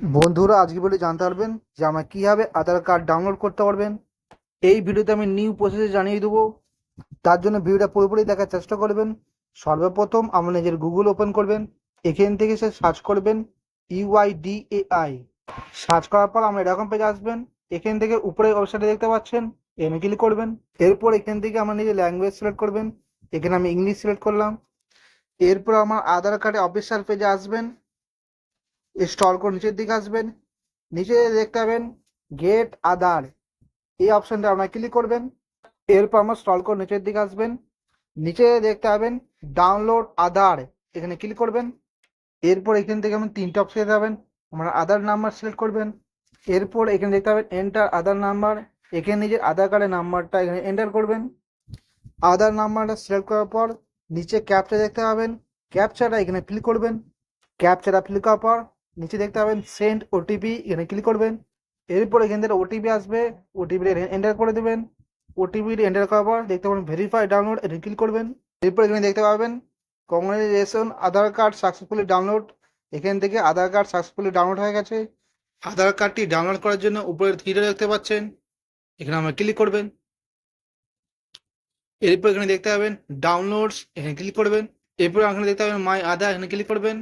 বন্ধুরা, আজকে বলে জানতে পারবেন যে আমরা কীভাবে আধার কার্ড ডাউনলোড করতে পারবেন। এই ভিডিওতে আমি নিউ প্রসেসে জানিয়ে দেবো। তার জন্য ভিডিওটা পুরোপুরি দেখার চেষ্টা করবেন। সর্বপ্রথম আপনার নিজের গুগল ওপেন করবেন। এখান থেকে সে সার্চ করবেন ইউআইডিএআই সার্চ করার পর আমরা এরকম পেজ আসবেন। এখান থেকে উপরে ওয়েবসাইটে দেখতে পাচ্ছেন। এনে ক্লিক করবেন। এরপর এখান থেকে আমার নিজের ল্যাঙ্গুয়েজ সিলেক্ট করবেন। এখানে আমি ইংলিশ সিলেক্ট করলাম। এরপর আমার আধার কার্ডে অফিসিয়াল পেজে আসবেন। স্টল করে নিচের দিকে আসবেন। নিচে দেখতে পাবেন গেট আধার এই অপশনটা আপনারা ক্লিক করবেন। এরপর আমার স্টল করে নিচের দিকে আসবেন। নিচে দেখতে পাবেন ডাউনলোড আধার এখানে ক্লিক করবেন। এরপর এখান থেকে আপনি তিনটে অপশনে যাবেন আমার আধার নাম্বার সিলেক্ট করবেন। এরপর এখানে দেখতে পাবেন এন্টার আধার নাম্বার এখানে নিজের আধার কার্ডের নাম্বারটা এখানে এন্টার করবেন। আধার নাম্বারটা সিলেক্ট করার পর নিচে ক্যাপচা দেখতে পাবেন। ক্যাপচাটা এখানে ক্লিক করবেন। ক্যাপচাটা ক্লিক করার পর নিচে দেখতে পাবেন সেন্ড ওটিপি এখানে ক্লিক করবেন। এরপর এখান থেকে ওটিপি আসবে ওটিপি এন্টার করে দেবেন। ওটিপি এন্টার করার পর দেখতে পাবেন ভেরিফাই ডাউনলোড এখানে ক্লিক করবেন। এরপর এখানে দেখতে পাবেন congratulation Aadhaar card successfully download এখান থেকে আধার কার্ড সাকসেসফুলি ডাউনলোড হয়ে গেছে। আধার কার্ডটি ডাউনলোড করার জন্য উপরে থ্রিটা দেখতে পাচ্ছেন। এখানে আমরা ক্লিক করবেন। এরপর এখানে দেখতে পাবেন ডাউনলোডস এখানে ক্লিক করবেন। এরপর এখানে দেখতে পাবেন মাই আধার, এখানে ক্লিক করবেন।